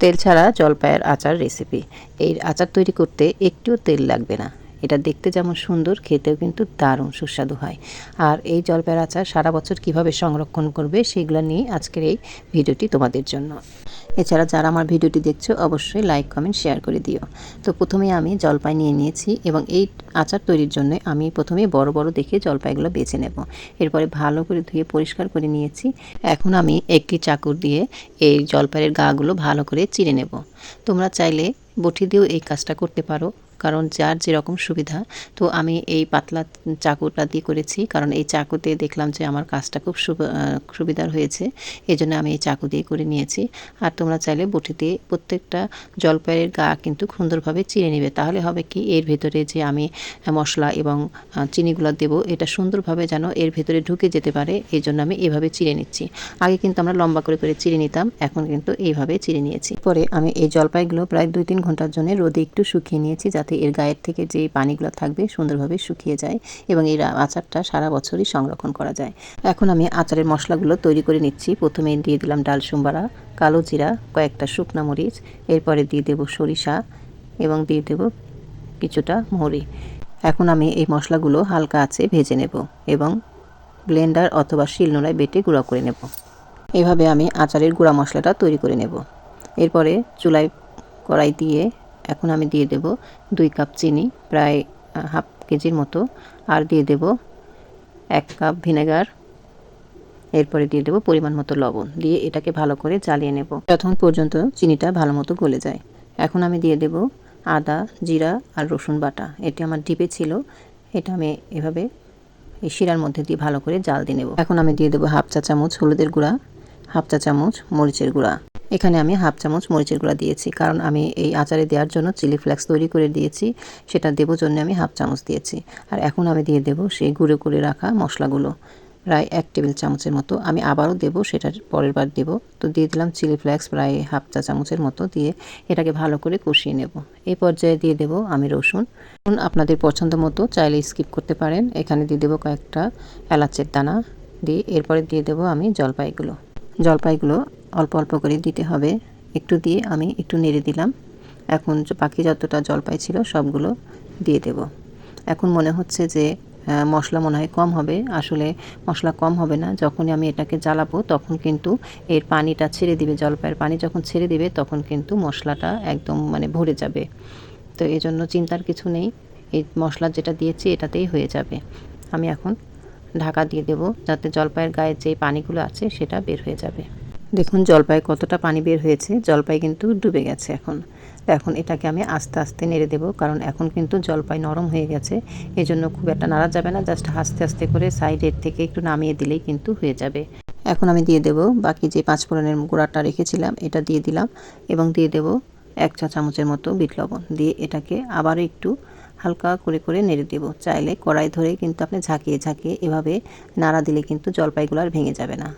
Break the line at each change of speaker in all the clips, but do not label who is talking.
তেল ছাড়া জলপাইয়ের আচার রেসিপি এই আচার তৈরি করতে একটুও তেল লাগবে না। এটা দেখতে যেমন সুন্দর, খেতেও কিন্তু দারুণ সুস্বাদু হয়। আর এই জলপাইয়ের আচার সারা বছর কীভাবে সংরক্ষণ করবে সেগুলো নিয়ে আজকের এই ভিডিওটি তোমাদের জন্য। এছাড়া যারা আমার ভিডিওটি দেখছ, অবশ্যই লাইক, কমেন্ট, শেয়ার করে দিও। তো প্রথমে আমি জলপাই নিয়ে নিয়েছি এবং এই আচার তৈরির জন্য আমি প্রথমে বড় বড় দেখে জলপাইগুলো বেছে নেব। এরপরে ভালো করে ধুয়ে পরিষ্কার করে নিয়েছি। এখন আমি একটি চাকুর দিয়ে এই জলপাইয়ের গাগুলো ভালো করে চিড়ে নেব। তোমরা চাইলে বটি দিয়েও এই কাজটা করতে পারো। কারণ যার যেরকম সুবিধা, তো আমি এই পাতলা চাকুটা দিয়ে করেছি। কারণ এই চাকুতে দেখলাম যে আমার কাজটা খুব সুব- সুবিধার হয়েছে এই জন্য আমি এই চাকু দিয়ে করে নিয়েছি। আর তোমরা চাইলে বটি দিয়ে প্রত্যেকটা জলপাইয়ের গা কিন্তু সুন্দরভাবে চিড়ে নেবে। তাহলে হবে কি, এর ভেতরে যে আমি মশলা এবং চিনিগুলো দেব, এটা সুন্দরভাবে যেন এর ভেতরে ঢুকে যেতে পারে এই জন্য আমি এভাবে চিড়ে নিচ্ছি। আগে কিন্তু আমরা লম্বা করে করে চিড়ে নিতাম, এখন কিন্তু এইভাবে চিড়ে নিয়েছি। পরে আমি এই জলপাইগুলো প্রায় দুই তিন ঘণ্টার জন্য রোদে একটু শুকিয়ে নিয়েছি, যাতে এর গায়ের থেকে যে পানিগুলো থাকবে সুন্দরভাবে শুকিয়ে যায় এবং এই আচারটা সারা বছরই সংরক্ষণ করা যায়। এখন আমি আচারের মশলাগুলো তৈরি করে নিচ্ছি। প্রথমে দিয়ে দিলাম ডাল সুম্বারা কালো জিরা, কয়েকটা শুকনা মরিচ, এরপরে দিয়ে দেব সরিষা এবং দিয়ে দেব কিছুটা মৌরি। এখন আমি এই মশলাগুলো হালকা আছে ভেজে নেব এবং ব্লেন্ডার অথবা শিলনোড়ায় বেটে গুঁড়া করে নেব। এভাবে আমি আচারের গুঁড়া মশলাটা তৈরি করে নেব। এরপরে চুলায় কড়াই দিয়ে এখন আমি দিয়ে দেব দুই কাপ চিনি, প্রায় হাফ কেজির মতো। আর দিয়ে দেব এক কাপ ভিনেগার। এরপরে দিয়ে দেবো পরিমাণ মতো লবণ। দিয়ে এটাকে ভালো করে জ্বালিয়ে নেব। যতক্ষণ পর্যন্ত চিনিটা ভালো মতো গলে যায়। এখন আমি দিয়ে দেব আদা, জিরা আর রসুন বাটা। এটি আমার ডিপে ছিল। এটা আমি এভাবে এই শিরার মধ্যে দিয়ে ভালো করে জাল দিয়ে নেব। এখন আমি দিয়ে দেবো হাফ চা চামচ হলুদের গুঁড়া, হাফ চা চামচ মরিচের গুঁড়া। এখানে আমি হাফ চামচ মরিচের গুঁড়া দিয়েছি, কারণ আমি এই আচারে দেওয়ার জন্য চিলি ফ্লেক্স তৈরি করে দিয়েছি, সেটা দেবো জন্য আমি হাফ চামচ দিয়েছি। আর এখন আমি দিয়ে দেবো সেই গুঁড়ো করে রাখা মশলাগুলো, প্রায় এক টেবিল চামচের মতো। আমি আবারও দেবো, সেটার পরের বার দেবো। তো দিয়ে দিলাম চিলি ফ্লেক্স, প্রায় হাফ চা চামচের মতো দিয়ে এটাকে ভালো করে কষিয়ে নেব। এই পর্যায়ে দিয়ে দেবো আমি রসুন। রসুন আপনাদের পছন্দ মতো, চাইলে স্কিপ করতে পারেন। এখানে দিয়ে দেবো কয়েকটা এলাচের দানা দিয়ে, এরপরে দিয়ে দেবো আমি জলপাইগুলো। জলপাইগুলো অল্প অল্প করে দিতে হবে। একটু দিয়ে আমি একটু নেড়ে দিলাম। এখন বাকি যতটা জলপাই ছিল সবগুলো দিয়ে দেব। এখন মনে হচ্ছে যে মশলা মনে হয় কম হবে। আসলে মশলা কম হবে না। যখনই আমি এটাকে জ্বালাবো তখন কিন্তু এর পানিটা ছেড়ে দিবে। জলপাইয়ের পানি যখন ছেড়ে দিবে তখন কিন্তু মশলাটা একদম মানে ভরে যাবে। তো এই জন্য চিন্তার কিছু নেই। এই মশলা যেটা দিয়েছি এটাতেই হয়ে যাবে। আমি এখন ঢাকা দিয়ে দেব যাতে জলপাইয়ের গায়ে যে পানিগুলো আছে সেটা বের হয়ে যাবে। দেখুন, জলপাই কতটা পানি বের হয়েছে। জলপাই কিন্তু ডুবে গেছে এখন। এখন এটাকে আমি আস্তে আস্তে নেড়ে দেব, কারণ এখন কিন্তু জলপাই নরম হয়ে গেছে। এই জন্য খুব একটা নাড়া যাবে না, জাস্ট আস্তে আস্তে করে সাইডের থেকে একটু নামিয়ে দিলেই কিন্তু হয়ে যাবে। এখন আমি দিয়ে দেব বাকি যে পাঁচ ফোড়নের গুঁড়াটা রেখেছিলাম, এটা দিয়ে দিলাম এবং দিয়ে দেব এক চা চামচের মতো বিট লবণ। দিয়ে এটাকে আবারও একটু হালকা করে করে নেড়ে দেব। চাইলে কড়াই ধরে কিন্তু আপনি ঝাঁকিয়ে ঝাঁকিয়ে এভাবে নাড়া দিলে কিন্তু জলপাইগুলো আর ভেঙে যাবে না।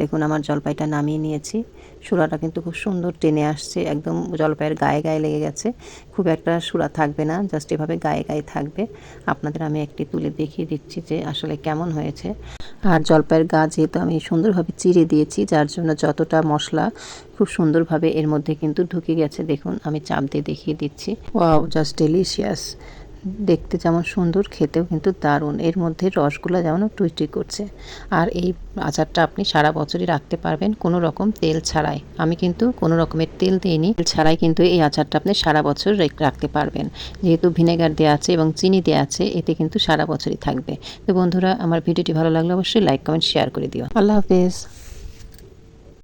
দেখুন, আমার জলপাইটা নামিয়ে নিয়েছি। সুরাটা কিন্তু খুব সুন্দর টেনে আসছে, একদম জলপাইয়ের গায়ে গায়ে লেগে গেছে। খুব একটা সুরা থাকবে না, জাস্ট এভাবে গায়ে গায়ে থাকবে। আপনাদের আমি একটি তুলে দেখিয়ে দিচ্ছি যে আসলে কেমন হয়েছে। আর জলপাইয়ের গা যেহেতু আমি সুন্দরভাবে চিড়ে দিয়েছি, যার জন্য যতটা মশলা খুব সুন্দরভাবে এর মধ্যে কিন্তু ঢুকে গেছে। দেখুন, আমি চাপ দিয়ে দেখিয়ে দিচ্ছি। Wow, just delicious. দেখতে যেমন সুন্দর, খেতেও কিন্তু দারুণ। এর মধ্যে রসগুলো যেমন টুইটুই করছে। আর এই আচারটা আপনি সারা বছরই রাখতে পারবেন কোনো রকম তেল ছাড়াই। আমি কিন্তু কোনো রকমের তেল দিইনি। তেল ছাড়াই কিন্তু এই আচারটা আপনি সারা বছর রাখতে পারবেন। যেহেতু ভিনেগার দেওয়া আছে এবং চিনি দেওয়া আছে, এতে কিন্তু সারা বছরই থাকবে। তো বন্ধুরা, আমার ভিডিওটি ভালো লাগলে অবশ্যই লাইক কমেন্ট শেয়ার করে দিও। আল্লাহ হাফেজ।